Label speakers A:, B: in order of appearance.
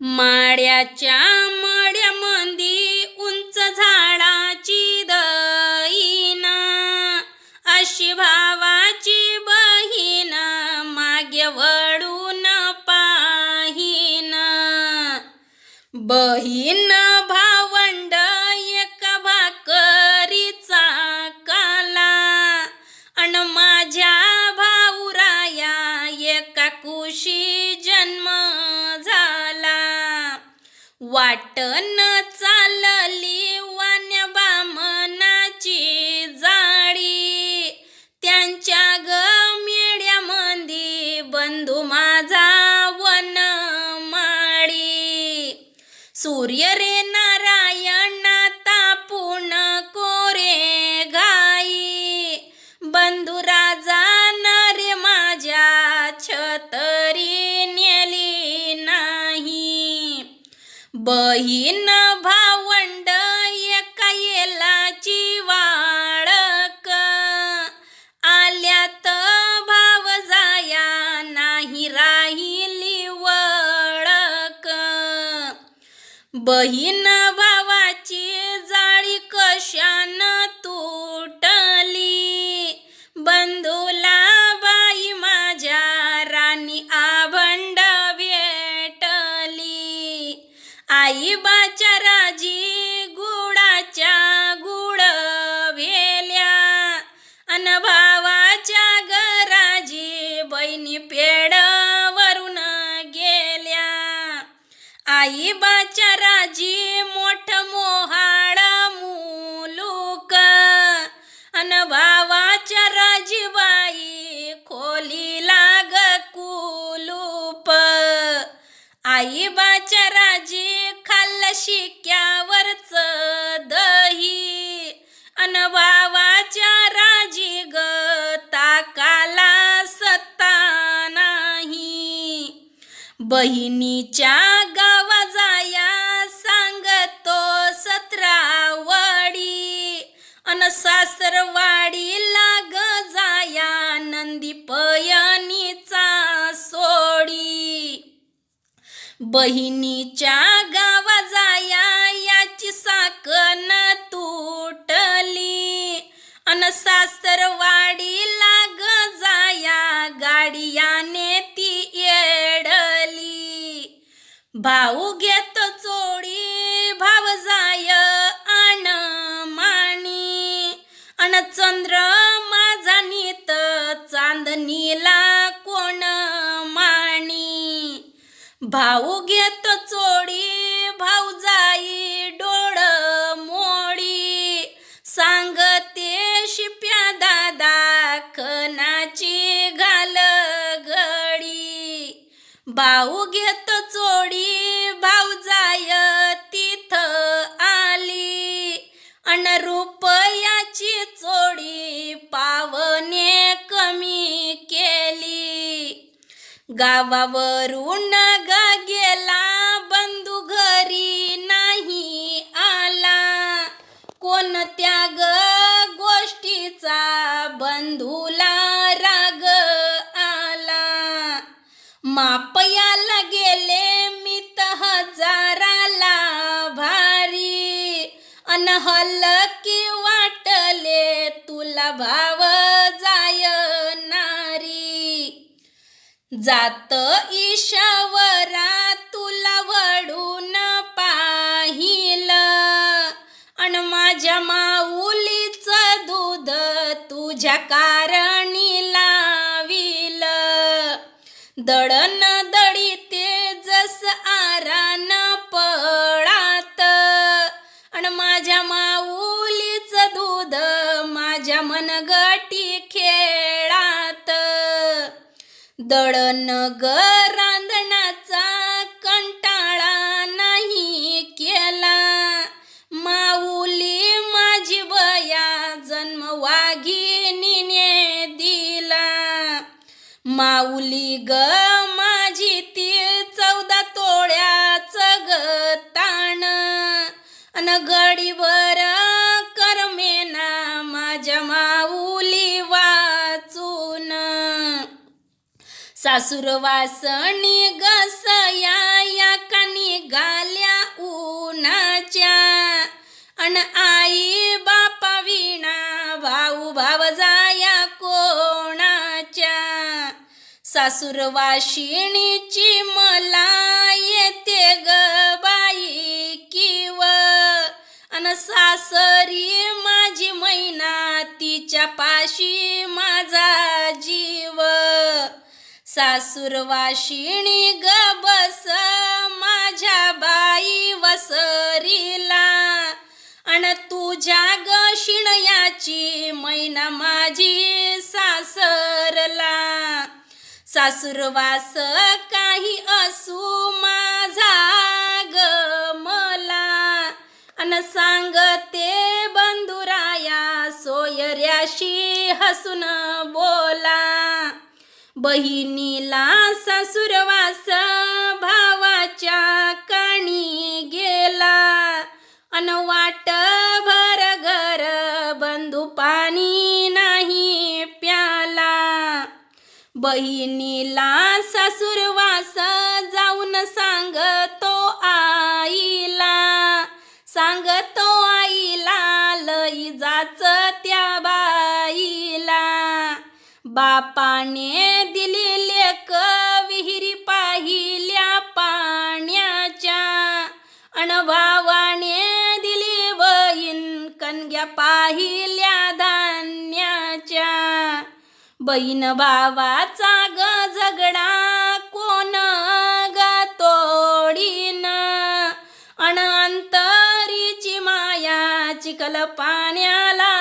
A: माड्याच्या मड्यामंदी उंच झाडाची दईना अशी भावाची बहीण मागे वळून पाहीन. बहीण वाटन तीन भावंड एका येलाची वाळक आल्यात भाव जाया नाही राहिली वळक. बहीण भावाची जाळी कशान बहिणी गेल्या. आई बाच्या राजी मोठ मोहाळ मुलूक. अन भावाच्या राजी बाई खोली लाग कुलूप. आई बाच्या राजी खाल्ल शिक बहिणीच्या गावा जाया सांगतो सत्रावाडी. अन सासरवाडी लाग जाया नंदी पयनीचा सोडी. बहिणीच्या गावा जाया याची साकन तुटली. अन सासर भाऊ घेत चोडी भाव जाय आण माणी. अन चंद्र माझा नीत चांदणीला कोण माणी? भाऊ घेत भाऊ घेत चोडी भाऊ जाय तिथ आली. अन रुपयाची चोडी पावने कमी केली. गावावरून ग गेला बंधू घरी नाही आला. कोणत्या ग गोष्टीचा बंधूला राग आला? माप जात ईशावरा तुला वडून पाहिलं. अन माझ्या माऊलीचं दूध तुझ्या कारणी लाविल. दळण ते जस आरान पळात. अन माझ्या माऊलीचं दूध माझ्या मनगटी दळण ग रांधणाचा कंटाळा नाही केला. माऊली माझी बया जन्म वाघिणीने दिला. माऊली ग सासुरवासणी गसया या कानी गाल्या उन्हाच्या. अन आई बापा विणा भाऊ भाव जाया कोणाच्या. सासुरवाशिणीची मला येते ग बाई किव. अन सासरी माझी मैना तिच्या पाशी माझा जीव. सासूरवाशिणी ग बस माझ्या बाई वसरीला. अन तुझ्या ग शिणयाची मैना माझी सासरला. सासूरवास काही असू माझा ग मला. अन सांगते बंधुराया सोयऱ्याशी हसून बोला. बहिणीला सासुरवास भावाच्या काणी गेला. अन वाट भर घर बंधू पाणी नाही प्याला. बहिणीला सासुरवास जाऊन सांगतो आईला. सांगतो आईला लई जाच त्या बापाने दिली लेक विहिरी पाहिल्या पाण्याच्या. अणभावाने दिली बहीण कणग्या पाहिल्या धान्याच्या. बहीण भावाचा ग झगडा कोण ग तोडीन. अण अंतरीची माया चिखल पाण्याला